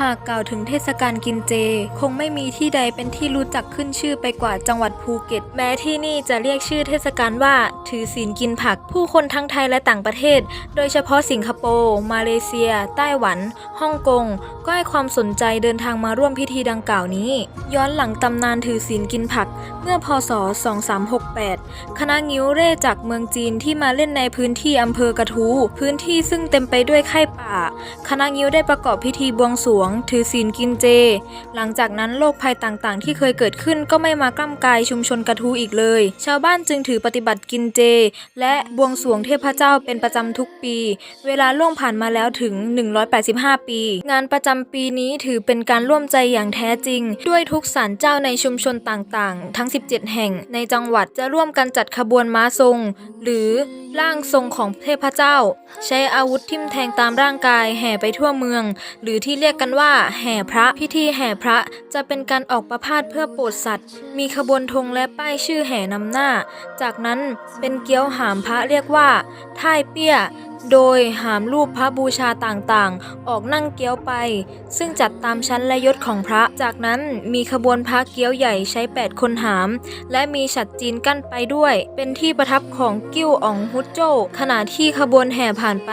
หากกล่าวถึงเทศกาลกินเจ คงไม่มีที่ใดเป็นที่รู้จักขึ้นชื่อไปกว่าจังหวัดภูเก็ต แม้ที่นี่จะเรียกชื่อเทศกาลว่า ถือศีลกินผัก ผู้คนทั้งไทยและต่างประเทศ โดยเฉพาะสิงคโปร์ มาเลเซีย ไต้หวัน ฮ่องกง ก็ให้ความสนใจเดินทางมาร่วมพิธีดังกล่าวนี้ ย้อนหลังตำนานถือศีลกินผัก เมื่อพศ 2368 คณะงิ้วเร่จากเมืองจีนที่มาเล่นในพื้นที่อำเภอกระทู พื้นที่ซึ่งเต็มไปด้วยไข้ป่า คณะงิ้วได้ประกอบพิธีบวงสรวงถือศีลกินเจ หลังจากนั้นโรคภัยต่างๆ ที่เคยเกิดขึ้นก็ไม่มากล้ำกายชุมชนกระทูอีกเลย ชาวบ้านจึงถือปฏิบัติกินเจ และบวงสรวงเทพเจ้าเป็นประจำทุกปี เวลาล่วงผ่านมาแล้วถึง 185 ปี งานประจำปีนี้ถือเป็นการร่วมใจอย่างแท้จริง ด้วยทุกศาลเจ้าในชุมชนต่างๆ ทั้ง 17 แห่งในจังหวัดจะร่วมกันจัดขบวนม้าทรง หรือร่างทรงของเทพเจ้า ใช้อาวุธทิ่มแทงตามร่างกายแห่ไปทั่วเมือง หรือที่เรียกกันว่าแห่พระพิธีแห่พระจะเป็นการออกประพาสเพื่อโปรดสัตว์ มีขบวนธงและป้ายชื่อแห่นำหน้า จากนั้นเป็นเกี้ยวหามพระเรียกว่าท่ายเปี้ย โดยหามรูปพระบูชาต่างๆ ออกนั่งเกี้ยวไป ซึ่งจัดตามชั้นและยศของพระ จากนั้นมีขบวนพระเกี้ยวใหญ่ใช้ 8 คนหาม และมีฉัดจีนกั้นไปด้วย เป็นที่ประทับของกิ้วอองฮุดโจ้ขณะที่ขบวนแห่ผ่านไป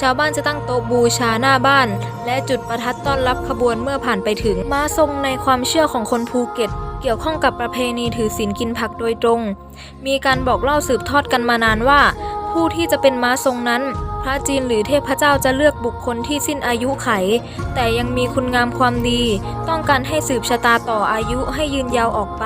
ชาวบ้านจะตั้งโต๊ะบูชาหน้าบ้าน และจุดประทัดต้อนรับขบวนเมื่อผ่านไปถึง มาทรงในความเชื่อของคนภูเก็ตเกี่ยวข้องกับประเพณีถือศีลกินผักโดยตรง มีการบอกเล่าสืบทอดกันมานานว่า ผู้ที่จะเป็นม้าทรงนั้น พระจีนหรือเทพเจ้าจะเลือกบุคคลที่สิ้นอายุไข แต่ยังมีคุณงามความดี ต้องการให้สืบชะตาต่ออายุให้ยืนยาวออกไป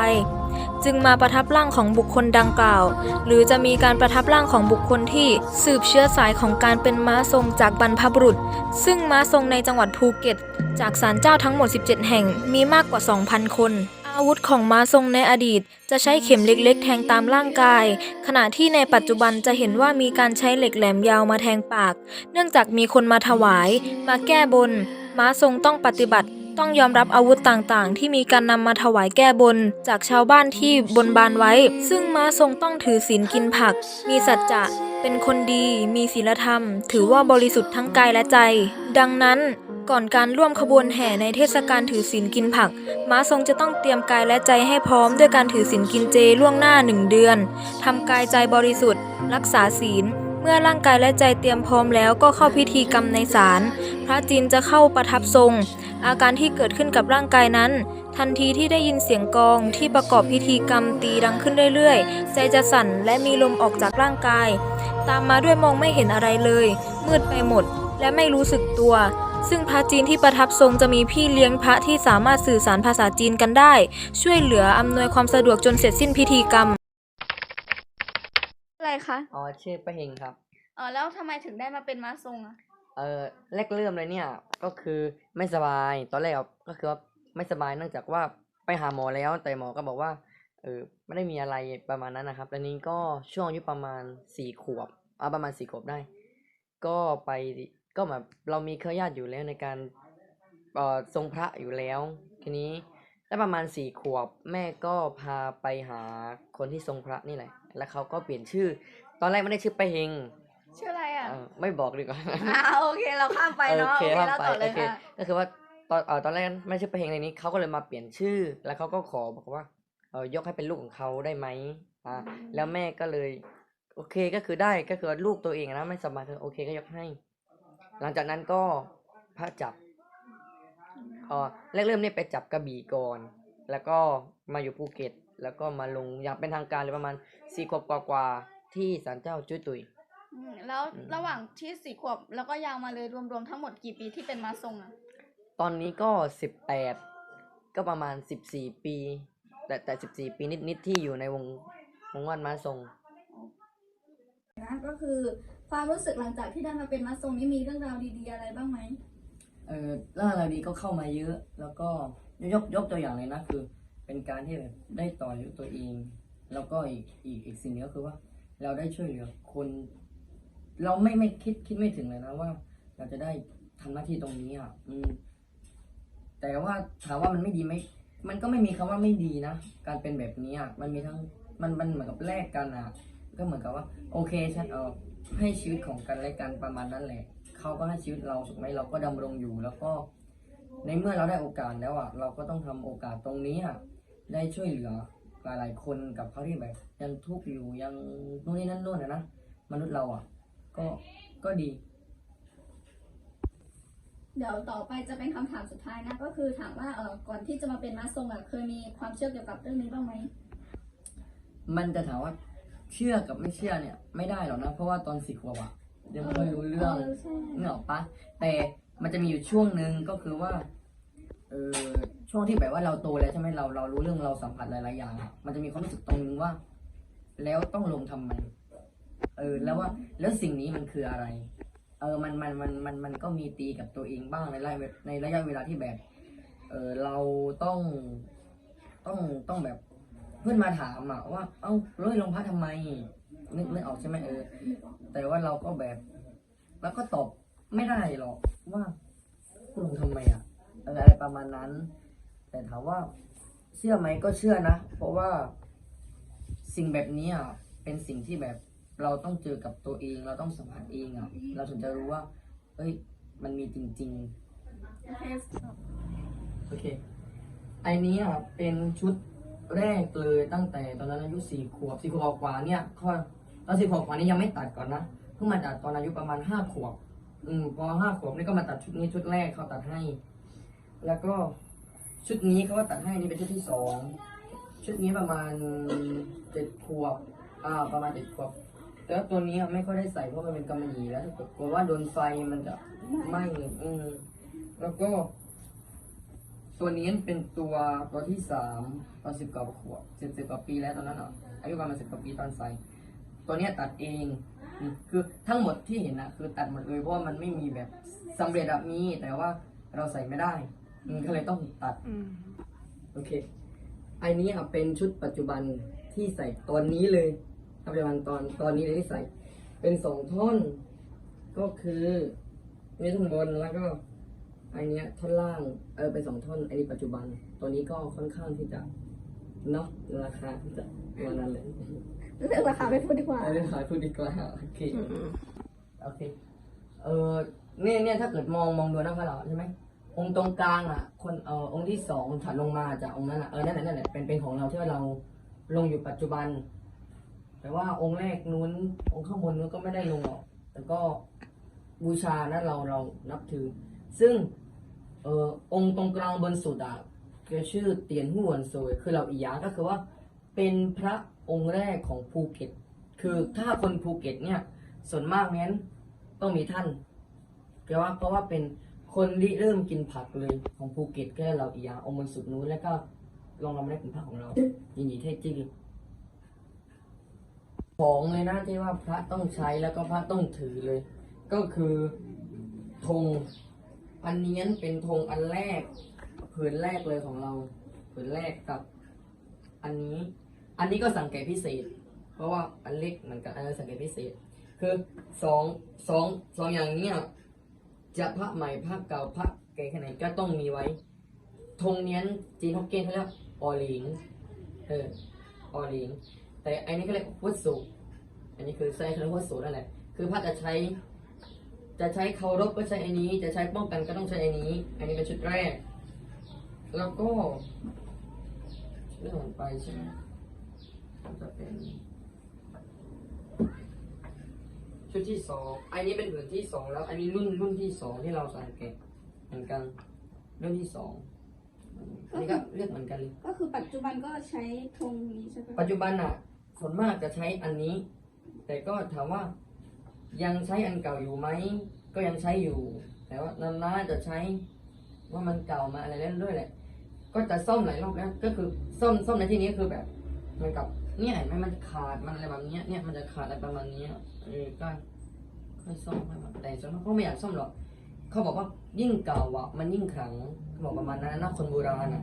จึงมาประทับร่างของบุคคลดังกล่าว หรือจะมีการประทับร่างของบุคคลที่สืบเชื้อสายของการเป็นม้าทรงจากบรรพบุรุษ ซึ่งม้าทรงในจังหวัดภูเก็ต จากศาลเจ้าทั้งหมด 17 แห่งมีมากกว่า 2,000 คน อาวุธของม้าทรงในอดีต จะใช้เข็มเล็กๆ แทงตามร่างกาย ขณะที่ในปัจจุบันจะเห็นว่ามีการใช้เหล็กแหลมยาวมาแทงปาก เนื่องจากมีคนมาถวาย มาแก้บน ม้าทรงต้องปฏิบัติต้องยอมรับอาวุธต่างๆ ที่มีการนำมาถวายแก้บน จากชาวบ้านที่บนบานไว้ ซึ่งม้าทรงต้องถือศีลกินผัก มีสัจจะเป็นคนดี มีศีลธรรม ถือว่าบริสุทธิ์ทั้งกายและใจ ดังนั้น ก่อนการร่วมขบวนแห่ในเทศกาลถือศีลกินผัก ม้าทรงจะต้องเตรียมกายและใจให้พร้อมด้วยการถือศีลกินเจล่วงหน้าหนึ่งเดือน ทำกายใจบริสุทธิ์ รักษาศีล เมื่อร่างกายและใจเตรียมพร้อมแล้วก็เข้าพิธีกรรมในศาล พระจีนจะเข้าประทับทรง อาการที่เกิดขึ้นกับร่างกายนั้น ทันทีที่ได้ยินเสียงกองที่ประกอบพิธีกรรมตีดังขึ้นเรื่อยๆ ใจจะสั่นและมีลมออกจากร่างกาย ตามมาด้วยมองไม่เห็นอะไรเลย มืดไปหมดและไม่รู้สึกตัว ซึ่งพระจีนที่ประทับทรงจะมีพี่เลี้ยงพระที่สามารถสื่อสารภาษาจีนกันได้ ช่วยเหลืออำนวยความสะดวกจนเสร็จสิ้นพิธีกรรม อะไรคะ อ๋อชื่อป้าเฮงครับ อ๋อแล้วทำไมถึงได้มาเป็นม้าทรงอะเออแรกเริ่มเลยเนี่ยก็คือไม่สบายตอนแรกอะก็คือว่าไม่สบายเนื่องจากว่าไปหาหมอแล้วแต่หมอก็บอกว่าเออไม่ได้มีอะไรประมาณนั้นนะครับแล้วนี้ก็ช่วงอายุประมาณสี่ขวบอ่าประมาณสี่ขวบได้ ก็ไป ก็แบบเรามีเครือญาติอยู่แล้วในการเอ่อทรงพระอยู่แล้ว ทีนี้ได้ประมาณสี่ขวบแม่ก็พาไปหาคนที่ทรงพระนี่แหละ แล้วเขาก็เปลี่ยนชื่อ ตอนแรกไม่ได้ชื่อป้าเฮงชื่ออะไรอะเออไม่บอกดีกว่า อ่าโอเคเราข้ามไปเนาะโอเคโอเคว่าแล้วไปต่อเลโอยเคค่ะก็คือว่าตอนเออตอนแรกไม่ใช่เพลงในนี้เขาก็เลยมาเปลี่ยนชื่อ แล้วเขาก็ขอบอกว่าเออยกให้เป็นลูกของเขาได้ไหมอ่าแล้วแม่ก็เลย โอเคก็คือได้ก็คือลูกตัวเองนะไม่สบายคือโอเคก็ยกให้ หลังจากนั้นก็พระจับเออแรกเริ่มเนี่ยไปจับกระบี่ก่อน แล้วก็มาอยู่ภูเก็ต แล้วก็มาลงอย่างเป็นทางการเลยประมาณสี่ขวบกว่าๆที่ศาลเจ้าจุ้ยตุย อืมแล้วอืมระหว่างที่สี่ขวบแล้วก็ยาวมาเลยรวมๆทั้งหมดกี่ปีที่เป็นม้าทรงอะตอนนี้ก็สิบแปดก็ประมาณสิบสี่ปี แต่แต่สิบสี่ปีนิดๆที่อยู่ในวงวงวันม้าทรง นะก็คือ ความรู้สึกหลังจากที่ได้มาเป็นมัสทรงนี้มีเรื่องราวดีๆอะไรบ้างไหมเออล่าเราวดีก็เข้ามาเยอะ แล้วก็ยกยกตัวอย่างเลยนะคือ เป็นการที่แบบได้ต่อยุตัวเอง แล้วก็อีกอีกอีกสิ่งหนึงก็คือว่า เราได้ช่วยเหลือคน เราไม่ไม่คิดคิดไม่ถึงเลยนะว่า เราจะได้ทำหน้าที่ตรงนี้อะอืมแต่ว่าถามว่ามันไม่ดีไหมมันก็ไม่มีคำว่าไม่ดีนะการเป็นแบบนี้อะมันมีทั้งมันมันเหมือนกับแลกกันอะ ก็เหมือนกับว่า โอเคฉันเออ ให้ชีวิตของกันและกันประมาณนั้นแหละเขาก็ให้ชีวิตเราถูกไหมเราก็ดำรงอยู่ แล้วก็ในเมื่อเราได้โอกาสแล้วอะเราก็ต้องทำโอกาสตรงนี้อะได้ช่วยเหลือหลายๆคนกับเขาที่แบบยังทุกข์อยู่ยังนู่นนี่นั่นนู่นนะนะมนุษย์เราอะ ก็ก็ดี เดี๋ยวต่อไปจะเป็นคำถามสุดท้ายนะ ก็คือถามว่าเออก่อนที่จะมาเป็นมาทรงอะเคยมีความเชื่อเกี่ยวกับเรื่องนี้บ้างไหมมันจะถามว่า เชื่อกับไม่เชื่อเนี่ยไม่ได้หรอกนะ เพราะว่าตอนสิบขวบอะยังไม่ค่อยรู้เรื่องใช่นึกออกปะแต่มันจะมีอยู่ช่วงหนึ่งก็คือว่าเออช่วงที่แบบว่าเราโตแล้วใช่ไหมเราเรารู้เรื่องเราสัมผัสหลายๆอย่างอะมันจะมีความรู้สึกตรงนึงว่า แล้วต้องลงทำไมเออแล้วว่าแล้วสิ่งนี้มันคืออะไร เออมันมันมันมันมันก็มีตีกับตัวเองบ้างในระยะในระยะเวลาที่แบบ เออเราต้องต้องต้องแบบ เพื่อนมาถามอะว่า เอ้าเร้ยลงพระทำไมนึกนึกออกใช่ไหมเออ แต่ว่าเราก็แบบ แล้วก็ตอบไม่ได้หรอกว่าคุณลงทำไมอะเอออะไรประมาณนั้น แต่ถามว่าเชื่อไหมก็เชื่อนะ เพราะว่าสิ่งแบบนี้อะเป็นสิ่งที่แบบเราต้องเจอกับตัวเอง เราต้องสัมผัสเองอะเราถึงจะรู้ว่าเอ้ยมันมีจริงๆโอเคโอเคไอันนี้อะเป็นชุด แรกเลยตั้งแต่ตอนนั้นอายุสี่ขวบสี่ขวบกว่าเนี่ยข้อตอนสี่ขวบกว่านี้ยังไม่ตัดก่อนนะเพิ่งมาตัดตอนอายุประมาณห้าขวบ อืมพอห้าขวบนี่ก็มาตัดชุดนี้ชุดแรกเขาตัดให้ แล้วก็ชุดนี้เขาก็ตัดให้นี่เป็นชุดที่สองชุดนี้ประมาณเจ็ดขวบอ่าประมาณเจ็ดขวบแต่ตัวนี้ไม่ค่อยได้ใส่เพราะมันเป็นกำมะหยี่แล้วถ้าเกิดกลัวว่าโดนไฟมันจะไหม้อืมแล้วก็ ตัวนี้เป็นตัวตัวที่สามตอนสิบกว่าขวบสิบสิบกว่าปีแล้วตอนนั้นอะอายุประมาณสิบกว่าปีตอนใส่ตัวเนี้ยตัดเองอืมคือทั้งหมดที่เห็นนะคือตัดหมดเลยเพราะว่ามันไม่มีแบบสำเร็จแบบมีแต่ว่าเราใส่ไม่ได้อืมก็เลยต้องตัดโอเคไอันนี้อะเป็นชุดปัจจุบันที่ใส่ตอนนี้เลยปัจจุบันตอนตอนนี้เลยที่ใส่ เป็นสองท่อน ก็คือนี่ท่อนบนแล้วก็ อันเนี้ยท่อนล่างเออเป็นสองท่อนอันนี้ปัจจุบัน ตัวนี้ก็ค่อนข้างที่จะเนาะราคาที่จะวันนั้นเลยเรื่องราคาไม่พูดดีกว่าเอาเรื่องขายพูดดีกว่าโอเคโอเคเออเนี่ยเนี่ยถ้าเกิดมองมองดูนะพระเราใช่ไหมองค์ตรงกลางอะ คนเออองค์ที่สองถัดลงมาจากองค์นั้นอะเออนั่นแหละนั่นแหละเป็นเป็นของเราที่ว่าเราลงอยู่ปัจจุบัน แต่ว่าองค์แรกนู้นองค์ข้างบนนู้นก็ไม่ได้ลงหรอกแต่ก็บูชานะเราเรานับถือ ซึ่งเออองค์ตรงกลางบนสุดอะคือชื่อเตียนหัวนซวยคือเราอียาก็คือว่าเป็นพระองค์แรกของภูเก็ต คือถ้าคนภูเก็ตเนี่ยส่วนมากนั้นต้องมีท่านเพราะว่าเพราะว่าเป็นคนริเริ่มกินผักเลยของภูเก็ตก็เราอียาองค์บนสุดนู้นแล้วก็ลองเราไม่ได้เป็นพระของเรายินดีเท่จริงของเลยนะที่ว่าพระต้องใช้แล้วก็พระต้องถือเลย ก็คือธง อันนี้เป็นธงอันแรกผืนแรกเลยของเราผืนแรกกับ อันนี้ อันนี้ก็สังเกตพิเศษ เพราะว่าอันเล็กเหมือนกันอันนี้สังเกตพิเศษ คือสองสองสองอย่างเนี้ยจะพระใหม่พระเก่าพระแก่แค่ไหนก็ต้องมีไว้ธงเนี้ยจีนฮกเก้นเขาเรียกออหลิงเออออหลิงแต่อันนี้เขาเรียกวัดสุอันนี้คือใช้เขาเรียกวัดสุนั่นแหละคือพระจะใช้ จะใช้เคารพก็ใช้อันนี้ จะใช้ป้องกันก็ต้องใช้อันนี้ อันนี้เป็นชุดแรก แล้วก็เรื่องของไปใช่ไหมก็จะเป็น ชุดที่สองอันนี้เป็นผืนที่สองแล้ว อันนี้รุ่นรุ่นที่สองที่เราสังเกตเหมือนกันรุ่นที่สองอันนี้ก็เรียกเหมือนกันเลยก็คือปัจจุบันก็ใช้ธงนี้ใช่ไหมปัจจุบันอะส่วนมากจะใช้อันนี้ แต่ก็ถามว่า ยังใช้อันเก่าอยู่ไหม ก็ยังใช้อยู่ แต่ว่านานๆจะใช้ว่ามันเก่ามาอะไรเล่นด้วยแหละ ก็จะซ่อมหลายรอบแล้วก็คือซ่อมซ่อมในที่นี้คือแบบเหมันกับเนี่ยเห็นไหมมันขาดมันอะไรแบบเนี้ยเนี่ยมันจะขาดอะไรประมาณนี้เออก็ค่อยซ่อมให้มันแต่ส่วนเขาไม่อยากซ่อมหรอกเขาบอกว่ายิ่งเก่าอะมันยิ่งขลังเขาบอกประมาณนั้นนะคนโบราณอะ